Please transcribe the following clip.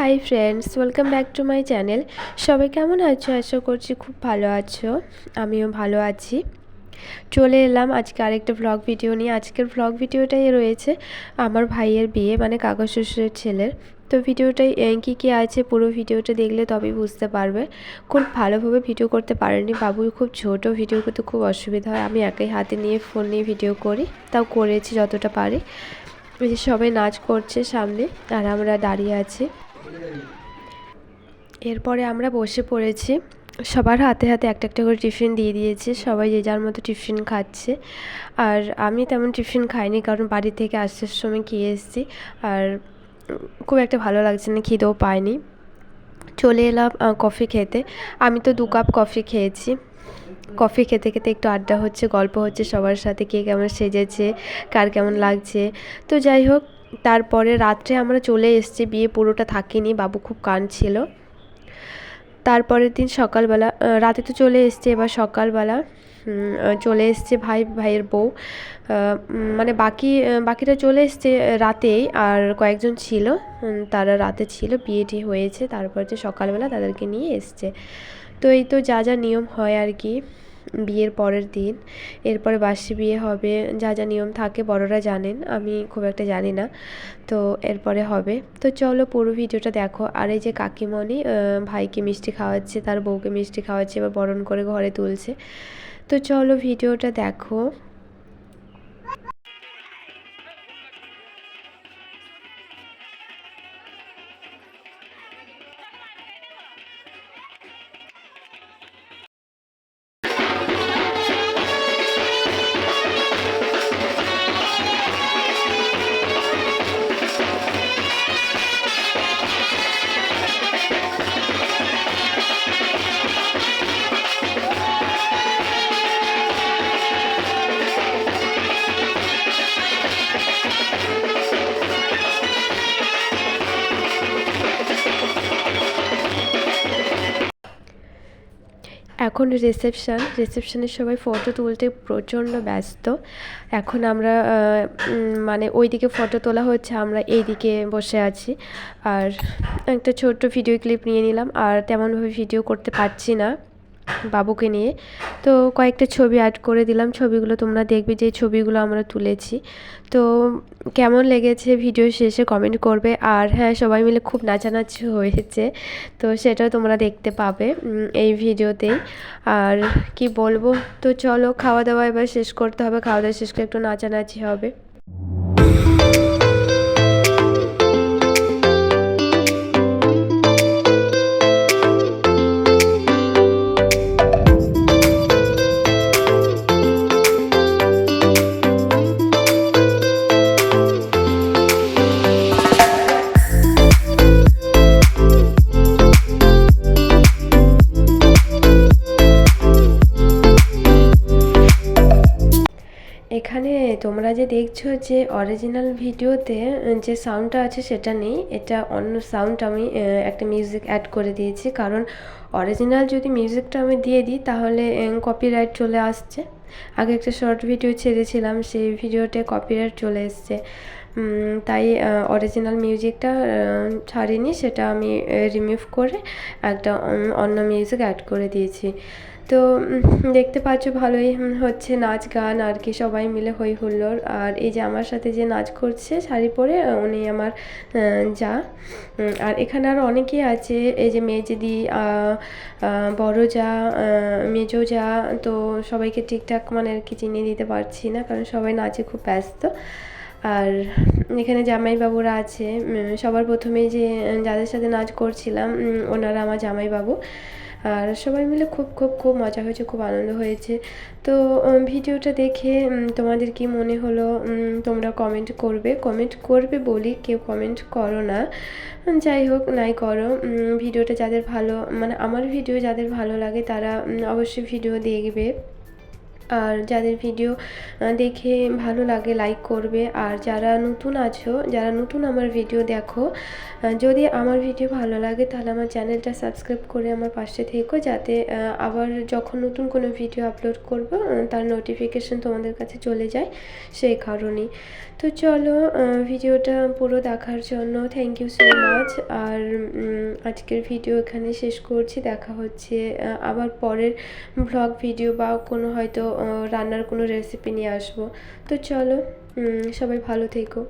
Hi friends welcome back to my channel সবাই কেমন আছো? আশা করছি খুব ভালো আছো। আমিও ভালো আছি। চলে এলাম আজকে আরেকটা ভ্লগ ভিডিও নিয়ে। আজকের ভ্লগ ভিডিওটাই রয়েছে আমার ভাইয়ের বিয়ে মানে কাকা শ্বশুরের ছেলের। তো ভিডিওটাই কী কী আছে পুরো ভিডিওটা দেখলে তবেই বুঝতে পারবে। খুব ভালোভাবে ভিডিও করতে পারেনি বাবু, খুব ছোট ভিডিও করতে খুব অসুবিধা হয়। আমি একাই হাতে নিয়ে ফোন নিয়ে ভিডিও করি। তাও করেছি যতটা পারি। সবাই নাচ করছে সামনে, আর আমরা দাঁড়িয়ে আছি। এরপরে আমরা বসে পড়েছি। সবার হাতে হাতে একটা একটা করে টিফিন দিয়ে দিয়েছে। সবাই যে যার মতো টিফিন খাচ্ছে। আর আমি তেমন টিফিন খাইনি, কারণ বাড়ি থেকে আসার সময় খেয়ে এসেছি। আর খুব একটা ভালো লাগছে না, খিদেও পায়নি চলে এলাম কফি খেতে। আমি তো দু কাপ কফি খেয়েছি। কফি খেতে খেতে একটু আড্ডা হচ্ছে, গল্প হচ্ছে সবার সাথে, কে কেমন সেজেছে, কার কেমন লাগছে। তো যাই হোক তারপরে রাত্রে আমরা চলে এসেছি, বিয়ে পুরোটা থাকিনি, বাবু খুব কাঁদছিল তারপরের দিন সকালবেলা রাতে তো চলে এসছে, এবার সকালবেলা চলে এসছে ভাই, ভাইয়ের বউ। মানে বাকি বাকিটা চলে এসছে রাতেই, আর কয়েকজন ছিল তারা রাতে ছিল, বিয়েটি হয়েছে, তারপর যে সকালবেলা তাদেরকে নিয়ে এসছে। তো এই তো যা যা নিয়ম হয় আর কি। বিয়ের পরের দিন। এরপরে বাসি বিয়ে হবে, যা যা নিয়ম থাকে বড়রা জানেন, আমি খুব একটা জানি না। তো এরপরে হবে। তো চলো পুরো ভিডিওটা দেখো। আর এই যে কাকিমণি ভাইকে মিষ্টি খাওয়াচ্ছে, তার বউকে মিষ্টি খাওয়াচ্ছে এবার বরণ করে ঘরে তুলছে। তো চলো ভিডিওটা দেখো। এখন রিসেপশান রিসেপশানের সবাই ফটো তুলতে প্রচণ্ড ব্যস্ত। এখন আমরা মানে ওই দিকে ফটো তোলা হচ্ছে, আমরা এই দিকে বসে আছি। আর একটা ছোট্ট ভিডিও ক্লিপ নিয়ে নিলাম। আর তেমনভাবে ভিডিও করতে পারছি না বাবুকে নিয়ে। তো কয়েকটা ছবি অ্যাড করে দিলাম। ছবিগুলো তোমরা দেখবে যে ছবিগুলো আমরা তুলেছি। তো কেমন লেগেছে ভিডিও শেষে কমেন্ট করবে। আর হ্যাঁ সবাই মিলে খুব নাচানাচি হয়েছে। তো সেটাও তোমরা দেখতে পাবে এই ভিডিওতেই। আর কি বলব? তো চলো, খাওয়া দাওয়া এবার শেষ করতে হবে। খাওয়া দাওয়া শেষ করে একটু নাচানাচি হবে। দেখছ যে অরিজিনাল ভিডিওতে যে সাউন্ডটা আছে সেটা নেই। এটা অন্য সাউন্ড আমি একটা মিউজিক অ্যাড করে দিয়েছি। কারণ অরিজিনাল যদি মিউজিকটা আমি দিয়ে দিই, তাহলে কপিরাইট চলে আসছে। আগে একটা শর্ট ভিডিও ছেড়েছিলাম, সেই ভিডিওতে কপিরাইট চলে এসছে। তাই অরিজিনাল মিউজিকটা ছাড়িনি, সেটা আমি রিমুভ করে একটা অন্য মিউজিক অ্যাড করে দিয়েছি। তো দেখতে পাচ্ছ ভালোই হচ্ছে নাচ, গান, আর কি, সবাই মিলে হই হুল্লোড়। আর এই যে আমার সাথে যে নাচ করছে, শাড়ি পরে উনি আমার যা। আর এখানে আরও অনেকেই আছে, এই যে মেজদি বড় যা মেজো যা, তো সবাইকে ঠিকঠাক মানে আর কি চিনিয়ে দিতে পারছি না, কারণ সবাই নাচে খুব ব্যস্ত। আর এখানে জামাইবাবুরা আছে। সবার প্রথমে যে, যাদের সাথে নাচ করছিলাম ওনারা আমার জামাইবাবু। আর সবাই মিলে খুব খুব খুব মজা হয়েছে, খুব আনন্দ হয়েছে। তো ভিডিওটা দেখে তোমাদের কি মনে হলো? তোমরা কমেন্ট করবে। কমেন্ট করবে বলি কেউ কমেন্ট করো না। যাই হোক, নাই করো। ভিডিওটা যাদের ভালো মানে আমার ভিডিও যাদের ভালো লাগে তারা অবশ্যই ভিডিও দেখবে। আর যাদের ভিডিও দেখে ভালো লাগে লাইক করবে। আর যারা নতুন আছো, যারা নতুন আমার ভিডিও দেখো যদি আমার ভিডিও ভালো লাগে, তাহলে আমার চ্যানেলটা সাবস্ক্রাইব করে আমার পাশে থেকো, যাতে আবার যখন নতুন কোনো ভিডিও আপলোড করব তার নোটিফিকেশন তোমাদের কাছে চলে যায় সেই কারণেই। তো চলো ভিডিওটা পুরো দেখার জন্য থ্যাংক ইউ সো মাচ আর আজকের ভিডিও এখানে শেষ করছি। দেখা হচ্ছে আবার পরের ব্লগ ভিডিও বা কোনো হয়তো রান্নার কোনো রেসিপি নিয়ে আসব। তো চলো সবাই ভালো থেকো।